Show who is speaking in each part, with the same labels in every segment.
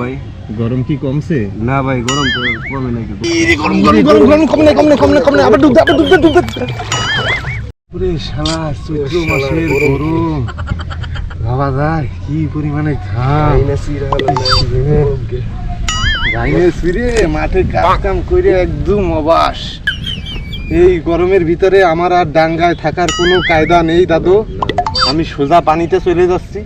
Speaker 1: ভাই।
Speaker 2: গরম কি কমছে?
Speaker 1: না ভাই গরম তো কমে নাকি
Speaker 2: গরম গরম গরম গরম কমনে কমনে কমনে কমনে আবার ডুব দে, আবার ডুব দে, ডুব দে।
Speaker 1: পুরে শালা চৈত্র মাসের গরম। যায় কি পরিমাণে ঘাম। গাইনে ফিরে মাঠে কাজ কাম করে একদম অবাস। এই গরমের ভিতরে আমার আর ডাঙ্গায় থাকার কোনো কায়দা নেই দাদু। আমি সোজা পানিতে চলে যাচ্ছি।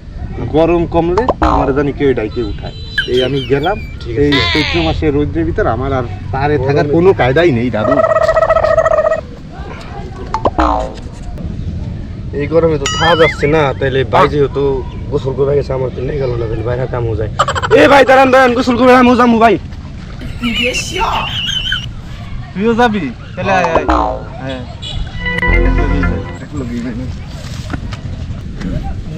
Speaker 1: গরম কমলে আমার জানি কেউ ডাইকে উঠায়। এই আমি গেলাম এই চৈত্র মাসের রৌদ্রের ভিতর আমার আর তারে থাকার কোনো কায়দাই নেই দাদু।
Speaker 3: এই গরমে তো থাকা যাচ্ছে না তাইলে ভাই যেহেতু গোসল করে গেছে আমার তো নেই গেল না তাহলে বাইরে কামও যায়। এ ভাই দাঁড়ান দাঁড়ান গোসল করে আমিও যাব ভাই।
Speaker 1: তুইও যাবি? তাহলে হ্যাঁ।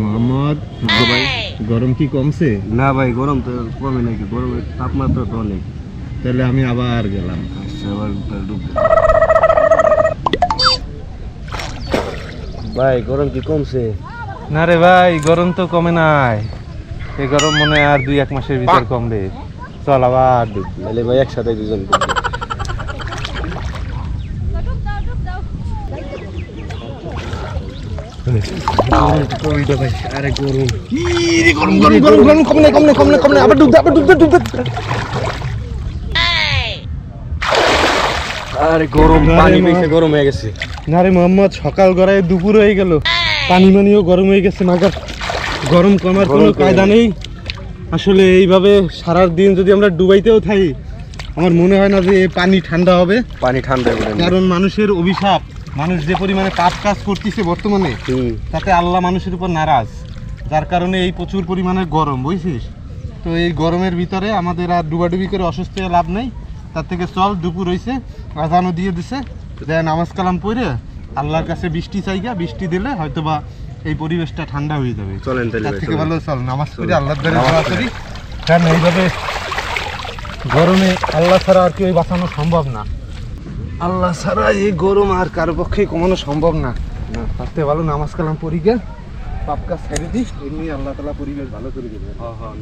Speaker 2: মোহাম্মদ
Speaker 1: ভাই
Speaker 2: গরম কি কমছে?
Speaker 1: না ভাই গরম তো কমে নাকি গরমের তাপমাত্রা তো অনেক।
Speaker 2: তাহলে আমি আবার গেলাম।
Speaker 1: আচ্ছা, আবার
Speaker 3: ভাই গরম কি কমছে?
Speaker 4: না রে ভাই গরম তো কমে নাই। এই গরম মনে আর দুই এক মাসের ভিতর কমবে। চল আবার।
Speaker 3: তাহলে ভাই একসাথে দুজন ডুব দিই।
Speaker 1: আরে গরম
Speaker 2: গরম গরম গরম গরম কমনে কমনে কমনে কমনে আবার ডুব দে, আবার ডুব দে, ডুব দে।
Speaker 3: আরে গরম পানি বেশি গরম হয়ে গেছে।
Speaker 4: না রে মোহাম্মদ সকাল গড়ায় দুপুর হয়ে গেল। পানি মানিও গরম হয়ে গেছে মাগার। গরম কমার কোনো কায়দা নেই। আসলে এইভাবে সারা দিন যদি আমরা ডুবাইতেও থাকি আমার মনে হয় না যে পানি ঠান্ডা হবে।
Speaker 3: পানি ঠান্ডা।
Speaker 4: কারণ মানুষের অভিশাপ। মানুষ যে পরিমাণে পাপ কাজ করতেছে বর্তমানে তাতে আল্লাহ মানুষের উপর নারাজ। যার কারণে এই প্রচুর পরিমাণে গরম বুঝছিস? তো এই গরমের ভিতরে আমাদের আর ডুবাডুবি করে অসুস্থ হয়ে লাভ নেই। তার থেকে চল দুপুর হইছে আজানও দিয়ে দিছে। দেয় নামাজ কালাম পড়ে আল্লাহর কাছে বৃষ্টি চাইগা বৃষ্টি দিলে হয়তো বা এই পরিবেশটা ঠান্ডা হয়ে যাবে।
Speaker 3: চলেন
Speaker 4: তার থেকে ভালো চল নামাজ পড়ে। আল্লাহর দ্বারে দোয়া করি। কারণ এইভাবে গরমে আল্লাহ ছাড়া আর কেউ বাঁচানো সম্ভব না। আল্লাহ ছাড়া এই গরম আর কারও পক্ষে কমানো সম্ভব না না ভালো নামাজ কালাম পড়ি গে পাপ কাজ ছেড়ে দিই এমনি আল্লাহ তালা পরিবেশ ভালো করে দেবে
Speaker 3: হ্যাঁ হ্যাঁ।